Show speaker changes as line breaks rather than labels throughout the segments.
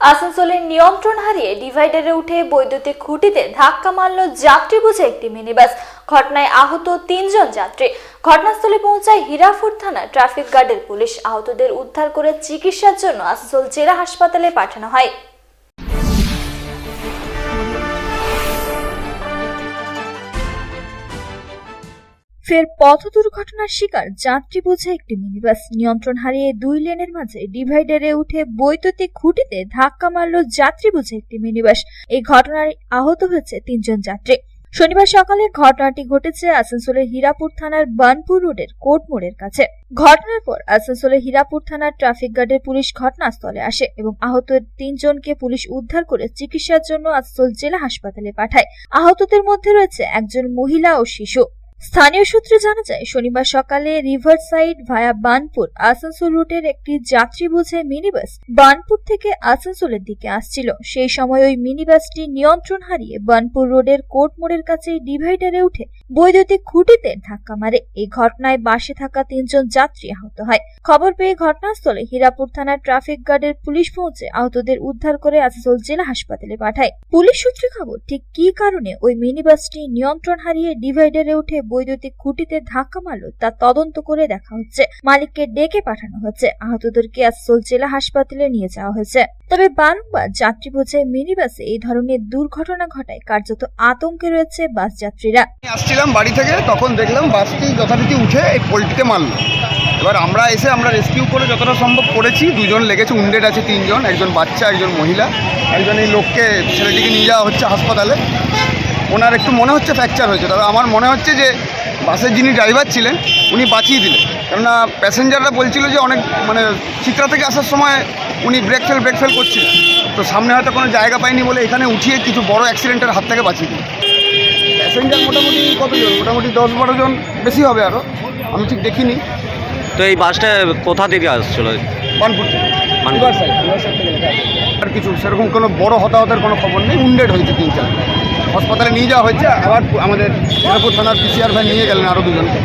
আসানসোলের নিয়ন্ত্রণ হারিয়ে ডিভাইডারে উঠে বৈদ্যুতিক খুঁটিতে ধাক্কা মারল যাত্রী বুঝে একটি মিনিবাস। ঘটনায় আহত তিনজন যাত্রী। ঘটনাস্থলে পৌঁছায় হীরাফুর থানা ট্রাফিক গার্ডের পুলিশ। আহতদের উদ্ধার করে চিকিৎসার জন্য আসানসোল জেলা হাসপাতালে পাঠানো হয়। ফের পথ দুর্ঘটনার শিকার যাত্রী বোঝে একটি মিনিবাস। নিয়ন্ত্রণ হারিয়ে দুই লেনের মাঝে ডিভাইডারে উঠে বৈদ্যুতিক খুঁটিতে ধাক্কা মারল যাত্রী বুঝে একটি মিনিবাস। এই ঘটনায় আহত হয়েছে তিনজন যাত্রী। শনিবার সকালে ঘটনাটি ঘটেছে আসানসোলের হীরাপুর থানার বানপুর রোডের কোর্ট মোড়ের কাছে। ঘটনার পর আসানসোলের হীরাপুর থানার ট্রাফিক গার্ডের পুলিশ ঘটনাস্থলে আসে এবং আহত তিনজনকে পুলিশ উদ্ধার করে চিকিৎসার জন্য আসানসোল জেলা হাসপাতালে পাঠায়। আহতদের মধ্যে রয়েছে একজন মহিলা ও শিশু। স্থানীয় সূত্রে জানা যায়, শনিবার সকালে river side via Banpur Asansol রুটের একটি যাত্রী বুঝে মিনিবাস বানপুর থেকে আসানসোলের দিকে আসছিল। সেই সময় ওই মিনিবাসটি নিয়ন্ত্রণ হারিয়ে বানপুর রোডের কোর্ট মোড়ের কাছে ডিভাইডারে উঠে বৈদ্যুতিক খুঁটিতে ধাক্কা মারে। এই ঘটনায় বাসে থাকা তিনজন যাত্রী আহত হয়। খবর পেয়ে ঘটনাস্থলে হীরাপুর থানার ট্রাফিক গার্ডের পুলিশ পৌঁছে আহতদের উদ্ধার করে আসানসোল জেলা হাসপাতালে পাঠায়। পুলিশ সূত্রে খবর, ঠিক কী কারণে ওই মিনিবাসটি নিয়ন্ত্রণ হারিয়ে ডিভাইডারে উঠে বৈদ্যুতিক খুঁটিতে ধাক্কা মারল, তা তদন্ত করে দেখা হচ্ছে। মালিককে ডেকে পাঠানো হচ্ছে। আহতদেরকে আসানসোল জেলা হাসপাতালে নিয়ে যাওয়া হয়েছে। তবে বারংবার যাত্রী বোঝাই মিনিবাসে এই ধরনের দুর্ঘটনা ঘটায় কার্যত আতঙ্কে রয়েছে বাস যাত্রীরা।
আসছিলাম বাড়ি থেকে, তখন দেখলাম বাসটি যথারীতি উঠে এই পোলট্রিতে মারলো। এবার আমরা এসে আমরা রেস্কিউ করে যতটা সম্ভব করেছি, দুজন লেগেছে উন্ডেড আছে তিনজন, একজন বাচ্চা, একজন মহিলা। একজন এই লোককে ছেলেটিকে নিয়ে যাওয়া হচ্ছে হাসপাতালে। ওনার একটু মনে হচ্ছে ফ্র্যাকচার হয়েছে। তবে আমার মনে হচ্ছে যে বাসের যিনি ড্রাইভার ছিলেন উনি বাঁচিয়ে দিলেন। কেননা প্যাসেঞ্জাররা বলছিল যে অনেক মানে চিত্রা থেকে আসার সময় উনি ব্রেক ফেল ব্রেক ফেল করছিলেন। তো সামনে হয়তো কোনো জায়গা পায়নি বলে এখানে উঠিয়ে কিছু বড় অ্যাক্সিডেন্টের হাত থেকে বাঁচিয়ে দিলেন। প্যাসেঞ্জার মোটামুটি কতজন মোটামুটি দশ বারো জন বেশি হবে আরও আমি ঠিক দেখিনি।
তো এই বাসটা কোথা থেকে আসছিল?
বানপুর থেকে। আর কিছু সেরকম কোনো বড় হতাহতের কোনো খবর নেই। উন্ডেড হয়েছে তিন চার হাসপাতালে নিয়ে যাওয়া হয়েছে। আবার আমাদের থানার পিসিআর ভাই নিয়ে গেলেন আরও দুজনকে।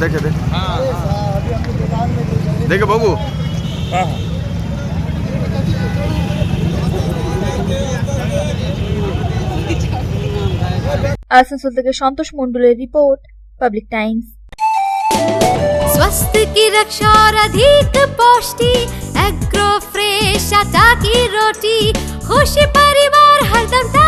দেখে দেখে দেখে বাবু
আসানসোল থেকে সন্তোষ মণ্ডলের রিপোর্ট পাবলিক টাইমস
स्वस्थ की रक्षा और अधिक पौष्टि एग्रो फ्रेश आटा की रोटी खुशी परिवार हरदम ताजा टेस्ट